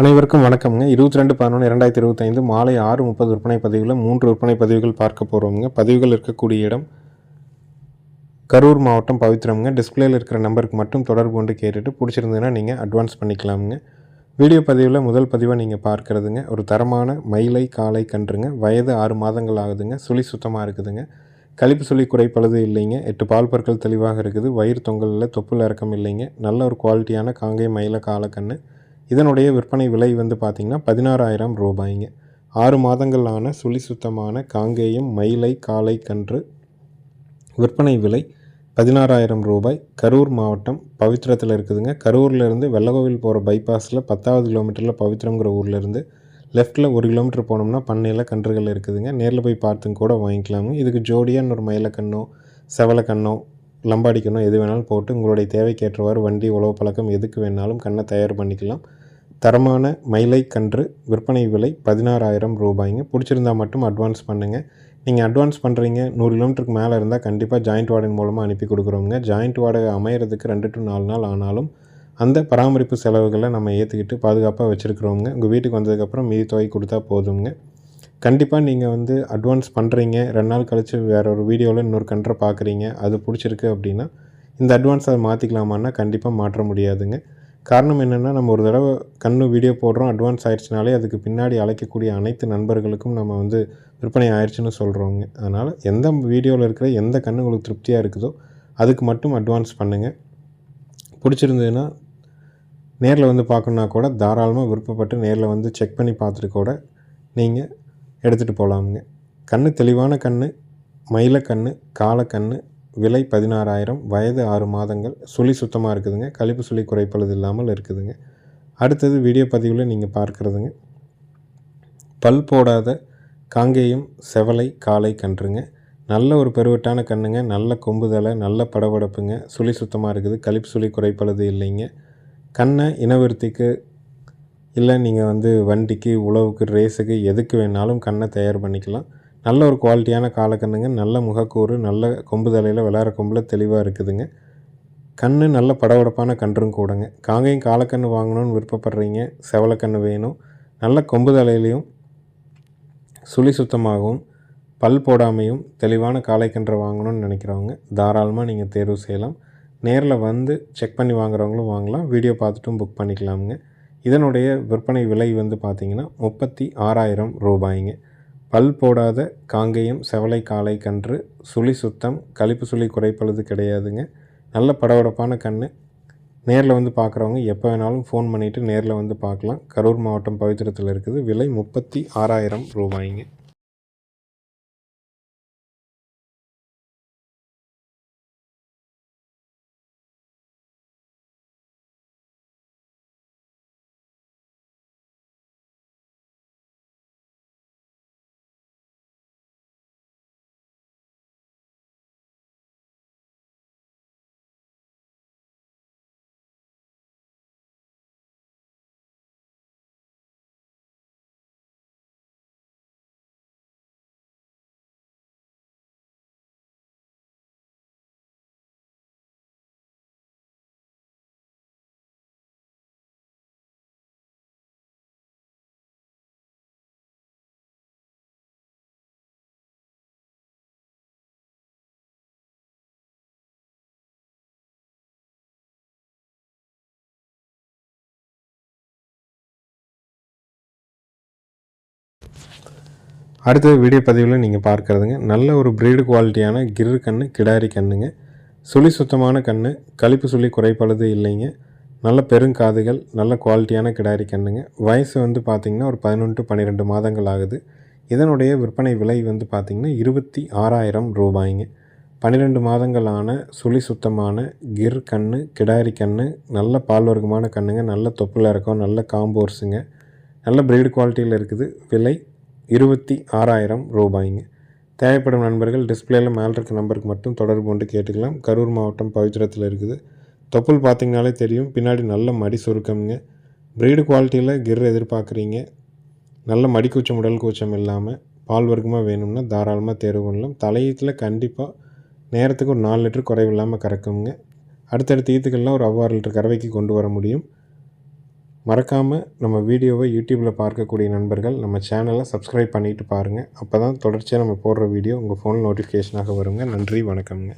அனைவருக்கும் வணக்கம்ங்க. இருபத்தி ரெண்டு பதினொன்று இரண்டாயிரத்தி இருபத்தைந்து மாலை ஆறு முப்பது விற்பனை பதிவில் மூன்று விற்பனை பதிவுகள் பார்க்க போகிறோம்ங்க பதிவுகள் இருக்கக்கூடிய இடம் கரூர் மாவட்டம் பவித்ரம்ங்க. டிஸ்பிளேயில் இருக்கிற நம்பருக்கு மட்டும் தொடர்பு கொண்டு கேட்டுட்டு பிடிச்சிருந்ததுன்னா நீங்கள் அட்வான்ஸ் பண்ணிக்கலாமுங்க. வீடியோ பதிவில் முதல் பதிவாக நீங்கள் பார்க்குறதுங்க. ஒரு தரமான மயிலை காலை கன்றுங்க. வயது ஆறு மாதங்கள் ஆகுதுங்க. சுழி சுத்தமாக இருக்குதுங்க. கழிப்பு சுழி குறைப்பழுது இல்லைங்க. எட்டு பால் பற்கள் தெளிவாக இருக்குது. வயிறு தொங்கலில் தொப்புள் இறக்கம் இல்லைங்க. நல்ல ஒரு குவாலிட்டியான காங்கை மயில காலக்கன்று இதனுடைய விற்பனை விலை வந்து பார்த்திங்கன்னா பதினாறாயிரம் ரூபாய்ங்க. ஆறு மாதங்களான சுழி சுத்தமான காங்கேயம் மயிலை காளை கன்று விற்பனை விலை பதினாறாயிரம் ரூபாய். கரூர் மாவட்டம் பவித்திரத்தில் இருக்குதுங்க. கரூர்லேருந்து வெள்ளகோவில் போகிற பைபாஸில் பத்தாவது கிலோமீட்டரில் பவித்திரங்கிற ஊர்லேருந்து லெஃப்ட்டில் ஒரு கிலோமீட்டர் போனோம்னா பண்ணையில் கன்றுகள் இருக்குதுங்க. நேரில் போய் பார்த்துங்க கூட வாங்கிக்கலாமுங்க இதுக்கு ஜோடியாக இன்னொரு மயிலக்கண்ணோ செவலக்கண்ணோ லம்பாடிக்கணும் எது வேணாலும் போட்டு உங்களுடைய தேவைக்கேற்றவாறு வண்டி உழவு பழக்கம் எதுக்கு வேணாலும் கண்ணை தயார் பண்ணிக்கலாம். தரமான மயிலை கன்று விற்பனை விலை பதினாறாயிரம் ரூபாய்ங்க. பிடிச்சிருந்தா மட்டும் அட்வான்ஸ் பண்ணுங்கள் நீங்கள் அட்வான்ஸ் பண்ணுறீங்க நூறு கிலோமீட்டருக்கு மேலே இருந்தால் கண்டிப்பாக ஜாயிண்ட் வார்டன் மூலமாக அனுப்பி கொடுக்குறோங்க ஜாயிண்ட் வாடகை அமையிறதுக்கு ரெண்டு டு நாலு நாள் ஆனாலும் அந்த பராமரிப்பு செலவுகளை நம்ம ஏற்றுக்கிட்டு பாதுகாப்பாக வச்சுருக்குறோங்க உங்கள் வீட்டுக்கு வந்ததுக்கப்புறம் மீதி தொகை கொடுத்தா போதுங்க கண்டிப்பாக நீங்கள் வந்து அட்வான்ஸ் பண்ணுறீங்க ரெண்டு நாள் கழித்து வேறு ஒரு வீடியோவில் இன்னொரு கன்றை பார்க்குறீங்க அது பிடிச்சிருக்கு அப்படின்னா இந்த அட்வான்ஸ் அதை மாற்றிக்கலாமான்னா கண்டிப்பாக மாற்ற முடியாதுங்க. காரணம் என்னென்னா நம்ம ஒரு தடவை கண்ணு வீடியோ போடுறோம் அட்வான்ஸ் ஆயிடுச்சுனாலே அதுக்கு பின்னாடி அழைக்கக்கூடிய அனைத்து நண்பர்களுக்கும் நம்ம வந்து விற்பனை ஆயிடுச்சுன்னு சொல்கிறோங்க அதனால் எந்த வீடியோவில் இருக்கிற எந்த கண்ணு உங்களுக்கு திருப்தியாக இருக்குதோ அதுக்கு மட்டும் அட்வான்ஸ் பண்ணுங்கள் பிடிச்சிருந்ததுன்னா நேரில் வந்து பார்க்கணுன்னா கூட தாராளமாக விருப்பப்பட்டு நேரில் வந்து செக் பண்ணி பார்த்துட்டு கூட நீங்கள் எடுத்துகிட்டு போகலாமுங்க கண் தெளிவான கண் மயிலக்கண்ணு காலக்கண்ணு விலை பதினாறாயிரம் வயது ஆறு மாதங்கள் சுழி சுத்தமாக இருக்குதுங்க. கழிப்பு சுழி குறைப்பழுது இல்லாமல் இருக்குதுங்க. அடுத்தது வீடியோ பதிவில் நீங்கள் பார்க்குறதுங்க. பல் போடாத காங்கேயம் செவலை காலை கன்றுங்க. நல்ல ஒரு பெருவட்டான கண்ணுங்க. நல்ல கொம்புதலை நல்ல படபடப்புங்க. சுழி சுத்தமாக இருக்குது. கழிப்பு சுழி குறைப்பழுது இல்லைங்க. கண்ணை இனவிருத்திக்கு இல்லை நீங்கள் வந்து வண்டிக்கு உழவுக்கு ரேஸுக்கு எதுக்கு வேணாலும் கண்ணை தயார் பண்ணிக்கலாம். நல்ல ஒரு குவாலிட்டியான காலக்கண்ணுங்க நல்ல முகக்கூறு நல்ல கொம்பு தலையில் விளையாட கொம்பில் தெளிவாக இருக்குதுங்க. கண் நல்ல படபடப்பான கன்றும் கூடங்க. காங்கையும் காலக்கண்ணு வாங்கணும்னு விருப்பப்படுறீங்க செவலக்கண்ணு வேணும். நல்ல கொம்பு தலையிலையும் சுழி சுத்தமாகவும் பல் போடாமையும் தெளிவான காளைக்கன்றை வாங்கணும்னு நினைக்கிறவங்க தாராளமாக நீங்கள் தேர்வு செய்யலாம். நேரில் வந்து செக் பண்ணி வாங்குறவங்களும் வாங்கலாம். வீடியோ பார்த்துட்டும் புக் பண்ணிக்கலாமுங்க. இதனுடைய விற்பனை விலை வந்து பார்த்திங்கன்னா முப்பத்தி ஆறாயிரம் ரூபாய்ங்க. பல் போடாத காங்கேயம் செவலை காளை கன்று சுழி சுத்தம் கழிப்பு சுழி குறைப்பழுது கிடையாதுங்க. நல்ல படபடப்பான கண் நேரில் வந்து பார்க்குறவங்க எப்போ வேணாலும் ஃபோன் பண்ணிவிட்டு நேரில் வந்து பார்க்கலாம். கரூர் மாவட்டம் பவித்திரத்தில் இருக்குது. விலை முப்பத்தி ஆறாயிரம் ரூபாய்ங்க. அடுத்த வீடியோ பதிவில் நீங்கள் பார்க்குறதுங்க. நல்ல ஒரு ப்ரீடு குவாலிட்டியான கிரு கன்று கிடாரி கண்ணுங்க. சுழி சுத்தமான கன்று கழிப்பு சுழி குறைப்பழுது இல்லைங்க. நல்ல பெருங்காதுகள் நல்ல குவாலிட்டியான கிடாரி கண்ணுங்க. வயசு வந்து பார்த்திங்கன்னா ஒரு பதினொன்று பன்னிரெண்டு மாதங்கள் ஆகுது. இதனுடைய விற்பனை விலை வந்து பார்த்திங்கன்னா இருபத்தி ஆறாயிரம் ரூபாய்ங்க. பன்னிரெண்டு மாதங்களான சுழி சுத்தமான கிர் கன்று கிடாரி கன்று நல்ல பால் வர்க்கமான கண்ணுங்க. நல்ல தொப்பில் இருக்கும் நல்ல காம்போர்ஸுங்க நல்ல ப்ரீடு குவாலிட்டியில் இருக்குது. விலை இருபத்தி ஆறாயிரம் ரூபாய்ங்க. தேவைப்படும் நண்பர்கள் டிஸ்பிளேயில் மேலே இருக்க நம்பருக்கு மட்டும் தொடர்பு கொண்டு கேட்டுக்கலாம். கரூர் மாவட்டம் பவித்திரத்தில் இருக்குது. தொப்புள் பார்த்திங்கனாலே தெரியும். பின்னாடி நல்ல மடி சுருக்கம்ங்க. ப்ரீடு குவாலிட்டியில் கிர் எதிர்பார்க்குறீங்க. நல்ல மடி கூச்சம் உடல் கூச்சம் இல்லாமல் பால் வர்க்கமாக வேணும்னா தாராளமாக தேர்வு பண்ணலாம். தலையீட்டில் கண்டிப்பாக நேரத்துக்கு ஒரு நாலு லிட்டர் குறைவில்லாமல் கறக்குங்க. அடுத்தடுத்த ஈத்துக்கள்லாம் ஒரு அவ்வாறு லிட்டர் கறவைக்கு கொண்டு வர முடியும். மறக்காமல் நம்ம வீடியோவை யூடியூப்பில் பார்க்கக்கூடிய நண்பர்கள் நம்ம சேனலை சப்ஸ்கிரைப் பண்ணிவிட்டு பாருங்கள் அப்போ தான் தொடர்ச்சியாக நம்ம போடுற வீடியோ உங்கள் ஃபோன் நோட்டிஃபிகேஷனாக வருங்க. நன்றி வணக்கம்ங்க.